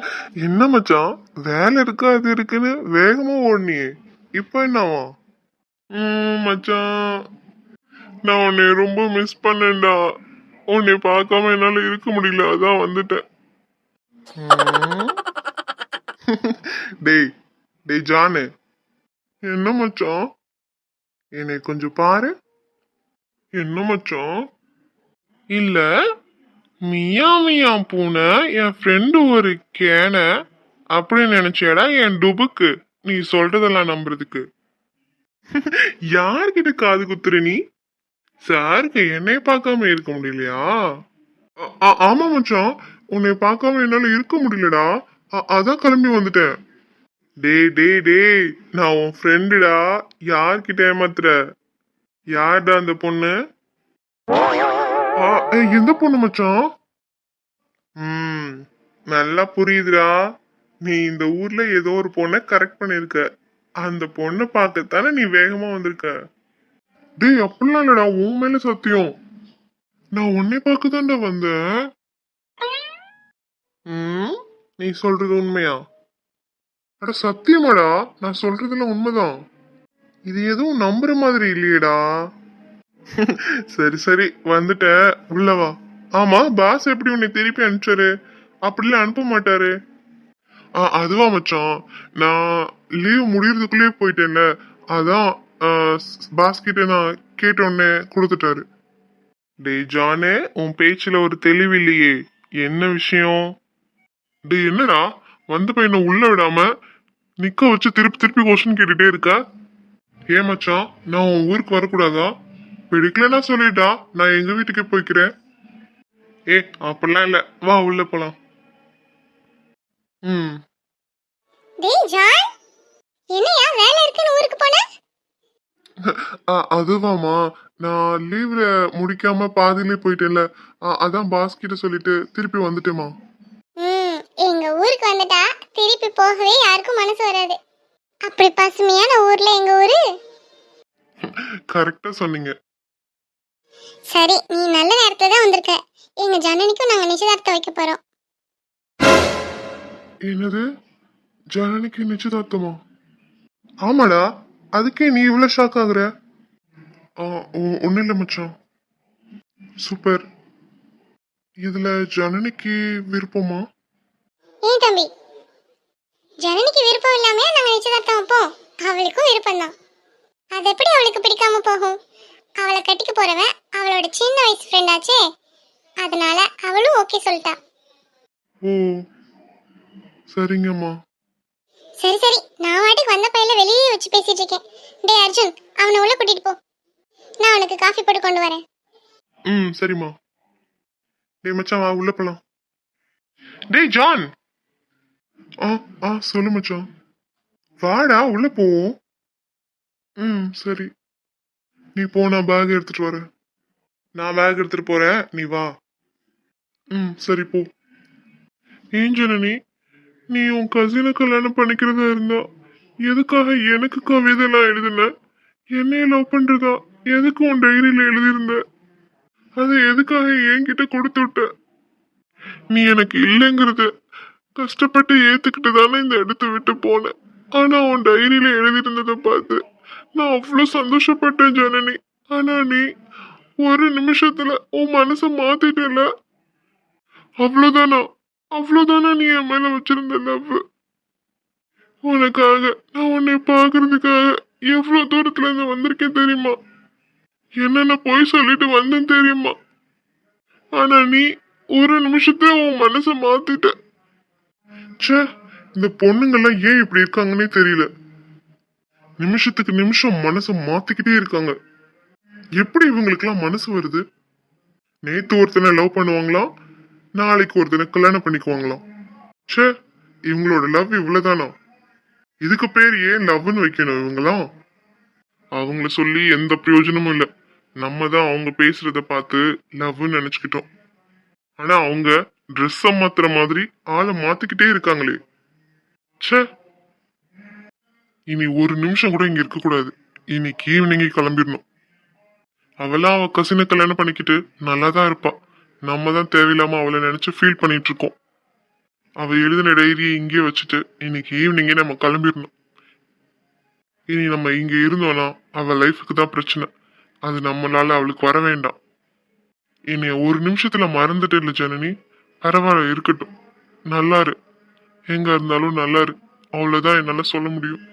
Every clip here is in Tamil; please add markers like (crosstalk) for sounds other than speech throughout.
(laughs) என்ன மச்சான்? வேலை இருக்கு அது இருக்குன்னு வேகமா ஓடனியே. இப்போ என்னவா? மச்சான். நான் உன்னை ரொம்ப மிஸ் பண்ணேன்டா. உன்னை பார்க்காம என்னால இருக்க முடியல அதான் வந்துட்டேன். (laughs) டேய் டேய் ஜானு. என்ன மச்சான்? என்னை கொஞ்சம் பாரு. என்ன மச்சான்? இல்லை. மியா மியா பூனை என் ஃப்ரெண்டு ஒரு கேனை அப்படின்னு நினைச்சேடா என் டுபுக்கு. நீ சொல்றதெல்லாம் நம்புறதுக்கு. (laughs) யார்கிட்ட காது குத்துற நீ? சாருக்கு என்னை பார்க்காம இருக்க முடியலையா? ஆ- ஆமா மச்சான். உன்னை பார்க்காம என்னால இருக்க முடியலடா. அதான் கிளம்பி வந்துட்டேன். டேய் டேய் டேய். நான் உன் ஃப்ரெண்டுடா யார்கிட்ட ஏமாத்துற? யார்டா அந்த பொண்ணு? எந்த பொண்ணு மச்சான்? ம் நல்லா புரியுதுடா. நீ இந்த ஊர்ல ஏதோ ஒரு பொண்ணை கரெக்ட் பண்ணிருக்க. அந்த பொண்ணை பார்க்கத்தானே நீ வேகமா வந்திருக்க. டேய் அப்படிலாம் இல்லடா உன் மேல சத்தியம். நான் உன்னை பார்க்க தான்டா வந்தேன். ம் நீ சொல்றது உண்மையா? அட சத்தியமாடா நான் சொல்றதுல உண்மைதான். இது எதுவும் நம்புற மாதிரி இல்லையேடா. சரி சரி வந்துட்ட உள்ளவா ஆமா பாஸ் எப்படி உன்னை திருப்பி அனுப்பிச்சாரு? அப்படிலாம் அனுப்ப மாட்டாரு. ஆ அதுவா மச்சான். நான் லீவ் முடியறதுக்குள்ளேயே போயிட்டேன்ல. அதான் பாஸ் கிட்ட நான் கேட்ட உடனே கொடுத்துட்டாரு. டேய் ஜானே உன் பேச்சுல ஒரு தெளிவு இல்லையே. என்ன விஷயம்? டேய் என்னடா? வந்து பையனை உள்ள விடாம நிக்க வச்சு திருப்பி திருப்பி கொஸ்டின் கேட்டுட்டே இருக்க? ஏன் மச்சான் நான் உன் ஊருக்கு வரக்கூடாதா? பிடிக்கலன்னா சொல்லிட்டா நான் எங்க வீட்டுக்கு போய்க்கிறேன். ஏ அப்படிலாம் இல்ல. வா உள்ள போலாம். ம். டேய் ஜான். என்னையா வேலை இருக்குன்னு ஊருக்கு போன? ஆ, அதுவாமா நான் லீவ்ல முடிக்காம பாதியிலே போயிட்டேன்ல. ஆ, அதான் பாஸ் கிட்ட சொல்லிட்டு திருப்பி வந்துட்டேமா எங்க ஊருக்கு வந்துட்டா திருப்பி போகவே யாருக்கும் மனசு வராது. அப்படி பசுமையான ஊர்ல எங்க ஊரு? கரெக்டா சொன்னீங்க. சரி நீ நல்ல நேரத்துல தான் வந்திருக்க. எங்க ஜனனிக்கும் நாங்க நிச்சயதார்த்தம் வைக்க போறோம். என்னது? ஜனனிக்கு நிச்சயதார்த்தமா? ஆமாடா அதுக்கே நீ இவ்வளவு ஷாக் ஆகுற? ஒன்னும் இல்லை மச்சான். சூப்பர். இதுல ஜனனிக்கு விருப்பமா? ஏன் தம்பி ஜனனிக்கு விருப்பம் இல்லாம நாங்க நிச்சயதார்த்தம் வைப்போம்? அவளுக்கும் விருப்பம் தான் அது எப்படி அவளுக்கு பிடிக்காம போகும்? அவளை கட்டிக்க போறவன் அவளோட சின்ன வயசு ஃப்ரெண்ட் ஆச்சே. அதனால அவளும் ஓகே சொல்லிட்டா. ஓ சரிங்கம்மா. சரி சரி. நான் வாட்டிக்கு வந்த பையில வெளியே வச்சு பேசிட்டு இருக்கேன். டேய் அர்ஜுன் அவனை உள்ள கூட்டிட்டு போ. நான் அவனுக்கு காஃபி போட்டு கொண்டு வரேன். ம் சரிம்மா. டேய் மச்சான் வா உள்ள போலாம். டேய் ஜான்! ஆ ஆ சொல்லு மச்சான். வாடா உள்ள போவோம் ம் சரி. நீ போ நான் பேக் எடுத்துட்டு வரேன். நான் பேக் எடுத்துட்டு போறேன். நீ வா. ம். சரி போ. ஏன் ஜனனி? நீ உன் கசினை கல்யாணம் பண்ணிக்கிறதா இருந்தா எதுக்காக எனக்கு கவிதைலாம் எழுதுன? என்னைய லவ் பண்றதா? எதுக்கு உன் டைரியில எழுதியிருந்த? அதை எதுக்காக என்கிட்ட கொடுத்து விட்ட? நீ எனக்கு இல்லைங்கிறத கஷ்டப்பட்டு ஏத்துக்கிட்டு தானே இந்த இடத்த விட்டு போனேன் ஆனா உன் டைரியில எழுதியிருந்ததை பார்த்து நான் அவ்வளோ சந்தோஷப்பட்டேன் ஜனனி. ஆனா நீ ஒரு நிமிஷத்துல உன் மனசை மாத்திட்டல அவ்வளோதானா? அவ்வளோதானா நீ என் மேல வச்சிருந்த லவ் உனக்காக நான் உன்னை பார்க்கறதுக்காக எவ்வளோ தூரத்துல இருந்து வந்திருக்கேன் தெரியுமா? என்னென்ன போய் சொல்லிட்டு வந்தேன் தெரியுமா? ஆனா நீ ஒரு நிமிஷத்துல உன் மனசை மாத்திட்ட. ச்சே இந்த பொண்ணுங்கெல்லாம் ஏன் இப்படி இருக்காங்கன்னே தெரியல. நிமிஷத்துக்கு நிமிஷம் மனசை மாத்திக்கிட்டே இருக்காங்க. எப்படி இவங்களுக்குலாம் மனசு வருது? நேத்து ஒருத்தனை லவ் பண்ணுவாங்களாம் நாளைக்கு ஒருத்தனை கல்யாணம் பண்ணிக்குவாங்களாம் ச்சே இவங்களோட லவ் இவ்வளவுதானா? இதுக்கு பேர் ஏன் லவ்னு வைக்கணும் இவங்களாம் அவங்கள சொல்லி எந்த பிரயோஜனமும் இல்லை. நம்ம தான் அவங்க பேசுறத பார்த்து லவ்னு நினைச்சுக்கிட்டோம். ஆனா அவங்க ட்ரெஸ்ஸை மாத்துற மாதிரி ஆளை மாத்திக்கிட்டே இருக்காங்களே. ச்சே இனி ஒரு நிமிஷம் கூட இங்க இருக்கக்கூடாது இன்னைக்கு ஈவினிங்கே கிளம்பிடணும். அவெல்லாம் அவ கசினை கல்யாணம் பண்ணிக்கிட்டு நல்லா தான் இருப்பா. நம்ம தான் தேவையில்லாம அவளை நினைச்சு ஃபீல் பண்ணிட்டு இருக்கோம். அவ எழுதின டைரியை இங்கேயே வச்சுட்டு இன்னைக்கு ஈவினிங்கே நம்ம கிளம்பிடணும். இனி நம்ம இங்க இருந்தோம்னா அவ லைஃபுக்கு தான் பிரச்சனை. அது நம்மளால அவளுக்கு வர வேண்டாம். என்னைய ஒரு நிமிஷத்துல மறந்துட்டு இல்லை ஜனனி. பரவாயில்ல இருக்கட்டும். நல்லாரு எங்க இருந்தாலும் நல்லாரு அவ்வளவுதான் என்னால சொல்ல முடியும்.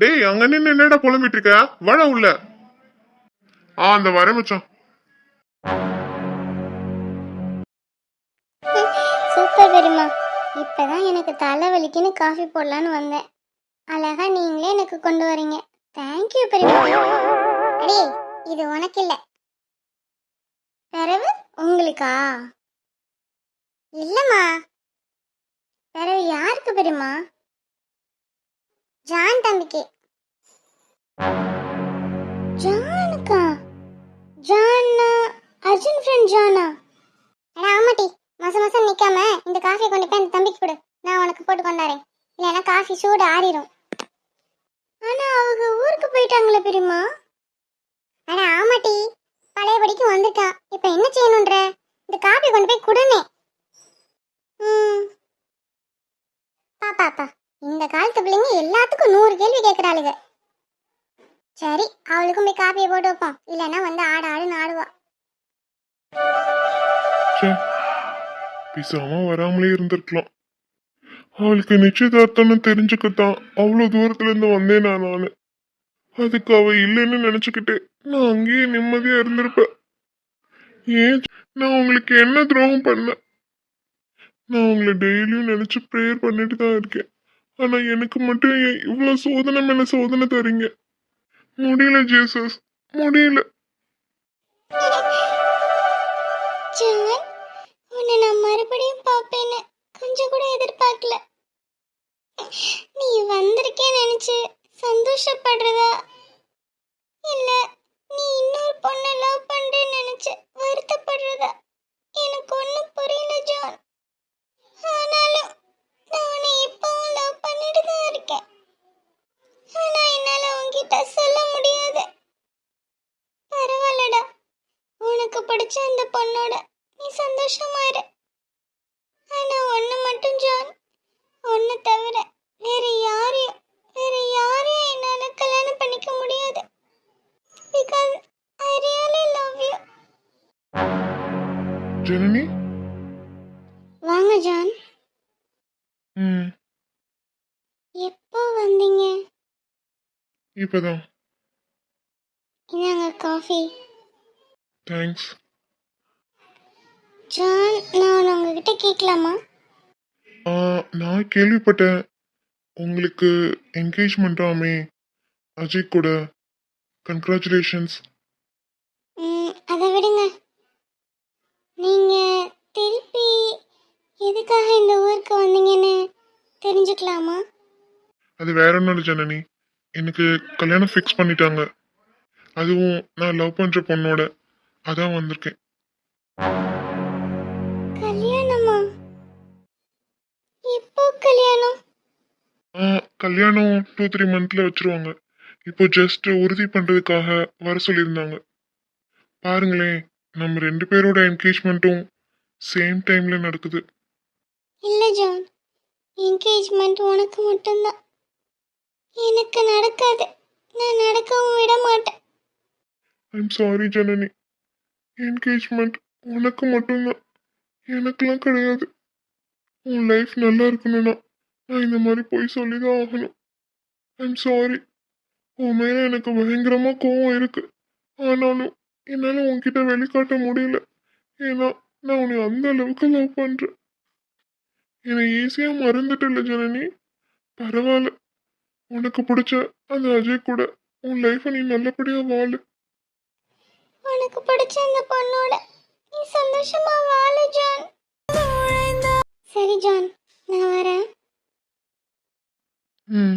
டேய் அங்க நின்று என்னடா புலம்பிட்டு இருக்க வாடா உள்ள. ஆ அந்த வரேன் மச்சான். சூப்பர் பெருமா இப்பதான் எனக்கு தலை வலிக்குன்னு காஃபி போடலான்னு வந்தேன். அழகா நீங்களே எனக்கு கொண்டு வரீங்க. தேங்க்யூ பெரியம்மா. அடே இது உனக்கு இல்ல பிறவு உங்களுக்கா? இல்லம்மா. பிறவு யாருக்கு பெரியம்மா? ஜான் தம்பிக்கு. ஜானுக்கா? ஜான்னா? அர்ஜுன் ஃப்ரெண்ட் ஜானா? அட ஆமாட்டி. மாசம் மாசம் நிக்காம இந்த காஃபி கொண்டு போய் அந்த தம்பிக்கு கொடு. நான் உனக்கு போட்டு கொண்டாரேன் இல்லைன்னா காஃபி சூடு ஆறிடும் ஆனா அவங்க ஊருக்கு போயிட்டாங்களே பெரியமா அட ஆமாட்டி. பழையபடிக்கு வந்துட்டா. இப்போ என்ன செய்யணுன்ற? இந்த காஃபி கொண்டு போய் கொடுனே ம். பாப்பாப்பா இந்த காலத்து பிள்ளைங்க எல்லாத்துக்கும் நூறு கேள்வி கேட்குறாளுங்க சரி அவளுக்கும் போய் காப்பியை போட்டு வைப்போம். இல்லைன்னா வந்து ஆடு ஆடுன்னு ஆடுவா ச்சே வராமலே இருந்திருக்கலாம். அவளுக்கு நிச்சயதார்த்தம்னு தெரிஞ்சுக்கத்தான் அவ்வளோ தூரத்துலேருந்து வந்தேன் நான் நானு. அதுக்கு அவ இல்லைன்னு நினச்சிக்கிட்டு நான் அங்கேயே நிம்மதியாக இருந்திருப்பேன். ஏன் நான் உங்களுக்கு என்ன துரோகம் பண்ணேன்? நான் உங்களை டெய்லியும் நினச்சி ப்ரேயர் பண்ணிட்டு தான் இருக்கேன். ஆனா எனக்கு மட்டும் ஏன் இவ்வளவு சோதனை மேல சோதனை தரீங்க? முடியல ஜேசஸ். முடியல ஜான் உன்னை நான் மறுபடியும் பார்ப்பேன்னு கொஞ்சம் கூட எதிர்பார்க்கல நீ வந்திருக்கேன்னு நினைச்சு சந்தோஷப்படுறதா இல்ல நீ இன்னொரு பொண்ணை லவ் பண்றேன்னு நினைச்சு வருத்தப்படுறதா எனக்கு ஒன்றும் புரியல ஜான் ஆனாலும் நான் உன்னை இப்பவும் லவ் பண்ணிட்டு தான் இருக்கேன் ஆனா என்னால உன்கிட்ட சொல்ல முடியாது பரவாயில்லடா உனக்கு பிடிச்ச அந்த பொண்ணோட நீ சந்தோஷமா இரு. ஆனா ஒண்ணு மட்டும் ஜான் ஒன்னு தவிர வேற யாரையும் வேற யாரையும் என்னால கல்யாணம் பண்ணிக்க முடியாது. Because I really love you Janani? வாங்க ஜான். ம். எப்போ வந்தீங்க? இப்பதான். இதாங்க காஃபி. தேங்க்ஸ் ஜான் நான் உங்ககிட்ட கேட்கலாமா நான் கேள்விப்பட்டேன். உங்களுக்கு என்கேஜ்மெண்ட்டாமே அஜய் கூட. கங்க்ராச்சுலேஷன்ஸ் அதை விடுங்க. நீங்க திருப்பி எதுக்காக இந்த ஊருக்கு வந்தீங்கன்னு தெரிஞ்சுக்கலாமா? அது வேற ஒன்றும் இல்லை ஜனனி. எனக்கு கல்யாணம் ஃபிக்ஸ் பண்ணிட்டாங்க. அதுவும் நான் லவ் பண்ணுற பொண்ணோட. அதான் வந்திருக்கேன். கல்யாணமா? எப்போ கல்யாணம்? ஆ, கல்யாணம் டூ த்ரீ மந்த்ல வச்சிருவாங்க. இப்போ ஜஸ்ட் உறுதி பண்றதுக்காக வர சொல்லியிருந்தாங்க. பாருங்களேன் நம்ம ரெண்டு பேரோட என்கேஜ்மெண்ட்டும் சேம் டைம்ல நடக்குது. இல்லை ஜான். என்கேஜ்மெண்ட் உனக்கு மட்டும்தான். எனக்கு நடக்காது. நான் நடக்கவும் விட மாட்டேன். I'm sorry Janani. என்கேஜ்மெண்ட் உனக்கு மட்டும்தான். எனக்கெல்லாம் கிடையாது. உன் லைஃப் நல்லா இருக்கணும்னா நான் இந்த மாதிரி போய் சொல்லி தான் ஆகணும். ஐம் சாரி உன் மேலே எனக்கு பயங்கரமாக கோவம் இருக்குது ஆனாலும் என்னால் உன்கிட்ட வெளிக்காட்ட முடியல. ஏன்னா நான் உன்னை அந்த அளவுக்கு லவ் பண்ணுறேன் என்னை ஈஸியா மறந்துட்டல ஜனனி. பரவாயில்ல. உனக்கு பிடிச்ச அந்த அஜய் கூட உன் லைஃப்பை நீ நல்லபடியாக வாழு. உனக்கு பிடிச்ச இந்த பொண்ணோட நீ சந்தோஷமா வாழ ஜான். சரி ஜான் நான் வரேன். Hmm.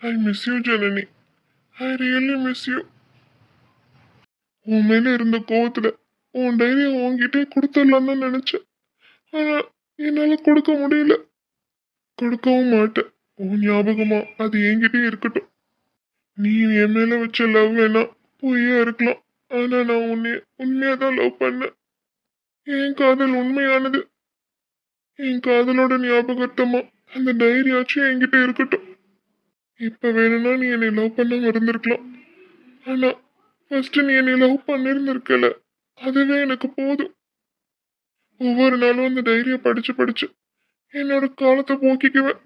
I miss Janani. I really miss you உன் மேல இருந்த கோவத்துல உன் டைரியை உன்கிட்டே கொடுத்துடலாம் நினைச்சேன். ஆனா என்னால கொடுக்க முடியல. கொடுக்கவும் மாட்டேன். உன் ஞாபகமா அது என்கிட்டயே இருக்கட்டும். நீ என் மேல வச்ச லவ் வேணா பொய்யா இருக்கலாம். ஆனா நான் உன்னை உண்மையா தான் லவ் பண்ணேன். என் காதல் உண்மையானது. என் காதலோட ஞாபகத்தமா அந்த டைரியாச்சும் என்கிட்ட இருக்கட்டும். இப்ப வேணும்னா நீ என்னை லவ் பண்ணாம இருந்திருக்கலாம். ஆனா ஃபர்ஸ்ட் நீ என்னை லவ் பண்ணிருந்திருக்கல. அதுவே எனக்கு போதும். ஒவ்வொரு நாளும் அந்த டைரியை படிச்சு படிச்சு என்னோட காலத்தை போக்கிக்குவேன்.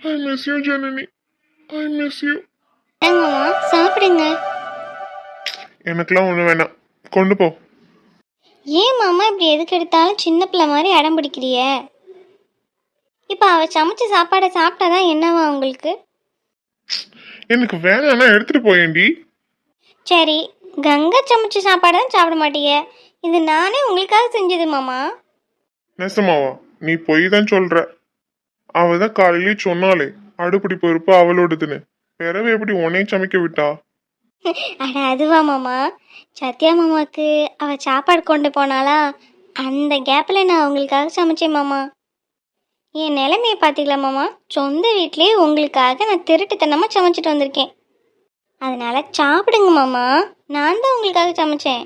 I miss you Janani. I miss you மாமா சாப்பிடுங்க. எனக்கெல்லாம் ஒண்ணு வேணாம். கொண்டு போ. ஏன் மாமா இப்படி எதுக்கு எடுத்தாலும் சின்ன பிள்ளை மாதிரி அடம் பிடிக்கிறிய? இப்போ அவ சமைச்ச சாப்பாடை சாப்பிட்டாதான் என்னவா உங்களுக்கு? எனக்கு வேணாம்னா எடுத்துட்டு போயேண்டி சரி கங்கா சமைச்ச சாப்பாடு தான் சாப்பிட மாட்டீங்க இது நானே உங்களுக்காக செஞ்சது மாமா. நெசமாவா நீ பொய் தான் சொல்ற. அவ தான் காலையிலே சொன்னாலே அடுப்படி பொறுப்பு அவளோடதுன்னு. பிறவு எப்படி உன்னையும் சமைக்க விட்டா? அட அதுவா மாமா. சத்யா மாமாவுக்கு அவ சாப்பாடு கொண்டு போனாளா? அந்த கேப்பில் நான் உங்களுக்காக சமைச்சேன் மாமா. என் நிலைமையை பார்த்தீங்களா மாமா? சொந்த வீட்லேயே உங்களுக்காக நான் திருட்டுத்தனமாக சமைச்சிட்டு வந்திருக்கேன். அதனால சாப்பிடுங்க மாமா. நான் தான் உங்களுக்காக சமைச்சேன்.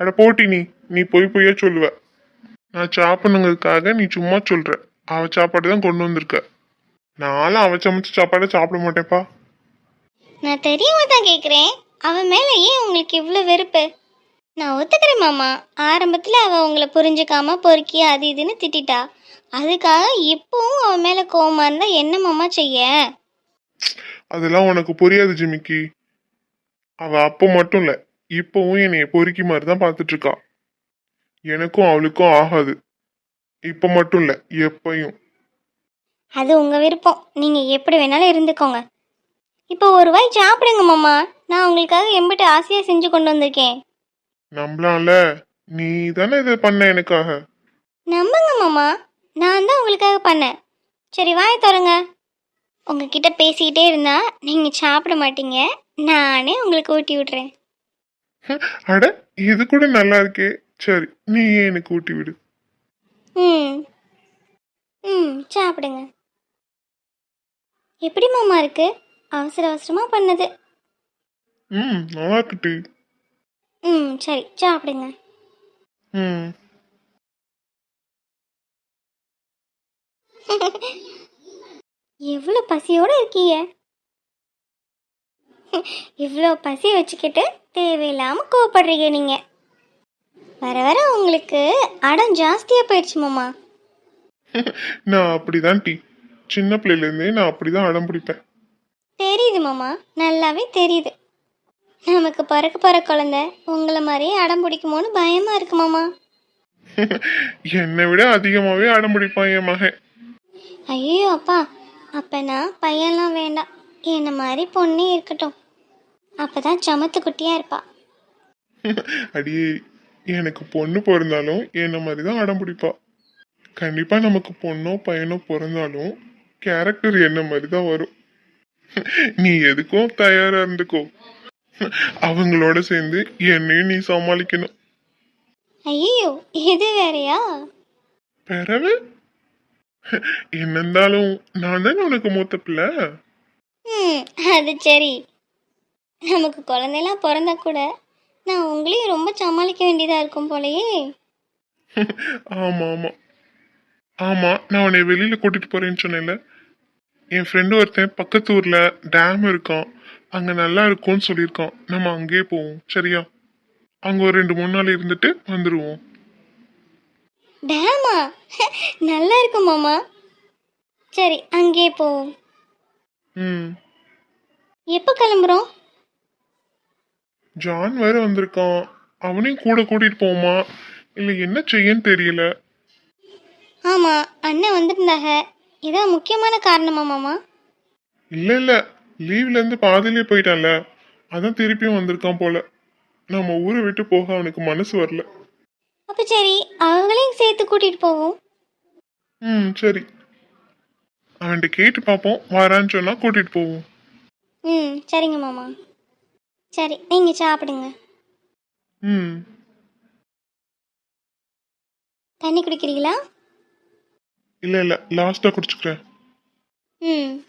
அட போட்டி நீ. நீ பொய் பொய்யா சொல்லுவ. நான் சாப்பிடணுங்கிறதுக்காக நீ சும்மா சொல்ற. அவ சாப்பாடு தான் கொண்டு வந்திருக்க. நானும் அவ சமைச்ச சாப்பாடை சாப்பிட மாட்டேன்ப்பா. நான் தெரியாம தான் கேட்குறேன் அவன் மேலே ஏன் உங்களுக்கு இவ்வளோ வெறுப்பு? நான் ஒத்துக்கிறேன் மாமா. ஆரம்பத்தில் அவள் உங்களை புரிஞ்சுக்காம பொறுக்கி அது இதுன்னு திட்டிட்டா. அதுக்காக இப்போவும் அவன் மேலே கோவமா இருந்தால் என்ன மாமா செய்ய? அதெல்லாம் உனக்கு புரியாது ஜிமிக்கி. அவ அப்போ மட்டும் இல்ல இப்பவும் என்னைய பொறுக்கி மாதிரி தான் பார்த்துட்டு இருக்கா. எனக்கும் அவளுக்கும் ஆகாது. இப்ப மட்டும் இல்ல எப்பயும். அது உங்கள் விருப்பம். நீங்கள் எப்படி வேணாலும் இருந்துக்கோங்க. இப்போ ஒரு வாய் சாப்பிடுங்க மாமா. நான் உங்களுக்காக எம்பிட்டு ஆசையாக செஞ்சு கொண்டு வந்திருக்கேன். நம்பலாம்ல. நீ தானே இதை பண்ண எனக்காக? நம்புங்க மாமா. நான் தான் உங்களுக்காக பண்ணேன். சரி வாய் தரங்க உங்ககிட்ட பேசிக்கிட்டே இருந்தா நீங்கள் சாப்பிட மாட்டீங்க. நானே உங்களுக்கு ஊட்டி விட்றேன் (laughs) அட இது கூட நல்லா இருக்கே. சரி நீ எனக்கு ஊட்டி விடு. ம். ம் சாப்பிடுங்க. எப்படி மாமா இருக்கு? அவசர அவசரமாக பண்ணது. ம் நல்லா இருக்குட்டி ம் சரி சாப்பிடுங்க. ம். எவ்வளோ பசியோடு இருக்கீங்க? இவ்வளோ பசி வச்சுக்கிட்டு தேவையில்லாமல் கோவப்படுறீங்க நீங்கள் வர வர உங்களுக்கு அடம் ஜாஸ்தியாக போயிடுச்சு மாமா. (laughs) நான் அப்படிதான் டி. சின்ன பிள்ளையில இருந்தே நான் அப்படிதான் அடம் பிடிப்பேன். தெரியுது மாமா. நல்லாவே தெரியுது. நமக்கு பிறக்க போகிற குழந்தை உங்களை மாதிரியே அடம் பிடிக்குமோன்னு பயமாக இருக்கு மாமா. என்னை விட அதிகமாவே அடம் பிடிப்பான் என் மகன். ஐயோ அப்பா அப்பனா பையன்லாம் வேண்டாம் என்ன மாதிரி பொண்ணே இருக்கட்டும். அப்போ தான் சமத்து குட்டியாக இருப்பா. அடியே எனக்கு பொண்ணு பிறந்தாலும் என்ன மாதிரி தான் அடம் பிடிப்பா. கண்டிப்பா நமக்கு பொண்ணோ பையனோ பிறந்தாலும் கேரக்டர் என்ன மாதிரி தான் வரும். (laughs) நீ எதுக்கும் தயாரா இருந்துக்கோ. அவங்களோட சேர்ந்து என்னையும் நீ சமாளிக்கணும். ஐயோ இது வேறயா? பிறகு என்ன இருந்தாலும் நான் தானே உனக்கு மூத்த பிள்ளை? அது சரி. நமக்கு குழந்தைலாம் பிறந்தா கூட நான் உங்களையும் ரொம்ப சமாளிக்க வேண்டியதாக இருக்கும் போலயே. (laughs) ஆமா ஆமா. ஆமா நான் உன்னை வெளியில கூட்டிட்டு போறேன்னு சொன்னேன்ல. என் ஃப்ரெண்டு ஒருத்தன் பக்கத்து ஊர்ல டேம் இருக்கான் அங்க நல்லா இருக்கும்னு சொல்லியிருக்கான். நம்ம அங்கேயே போவோம். சரியா? அங்க ஒரு ரெண்டு மூணு நாள் இருந்துட்டு வந்துருவோம். டேமா நல்லா இருக்கும் மாமா. சரி அங்கேயே போவோம். ம். எப்போ கிளம்புறோம்? ஜான் வேற வந்திருக்கான். அவனையும் கூட கூட்டிட்டு போமா இல்ல என்ன செய்யன்னு தெரியல. ஆமாம் அண்ணன் வந்திருந்தாங்க. ஏதோ முக்கியமான காரணமா மாமா? இல்ல இல்ல. லீவ்ல இருந்து பாதியிலே போயிட்டான்ல அதான் திருப்பியும் வந்திருக்கான் போல. நம்ம ஊரை விட்டு போக அவனுக்கு மனசு வரல. அப்போ சரி அவங்களையும் சேர்த்து கூட்டிகிட்டு போவோம். ம் சரி. அவன்கிட்ட கேட்டு பார்ப்போம். வரான்னு சொன்னா கூட்டிட்டு போவோம். ம் சரிங்க மாமா. சரி நீங்கள் சாப்பிடுங்க. ம். தண்ணி குடிக்கிறீங்களா? இல்ல இல்ல. லாஸ்டா குடிச்சுக்கிறேன். ம்.